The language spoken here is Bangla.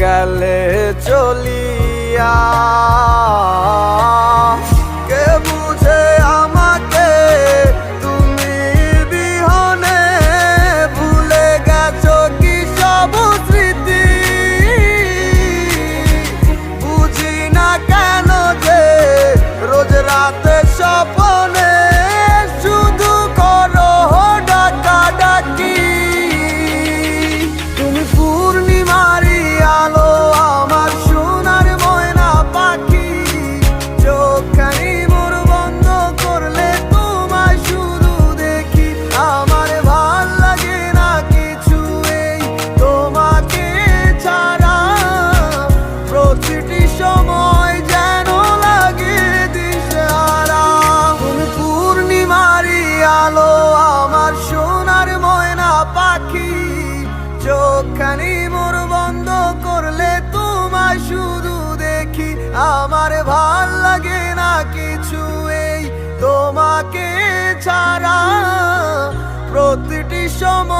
গেলে চলিয়া। কে বুঝে আমাকে? তুমি বিহনে ভুলে গেছো কি সব স্মৃতি? বুঝি না কেন যে রোজ রাতে স্বপনে চোখখানি মোর বন্ধ করলে তোমায় শুধু দেখি। আমার ভালো লাগে না কিছু এই তোমাকে ছাড়া। প্রতিটি সময়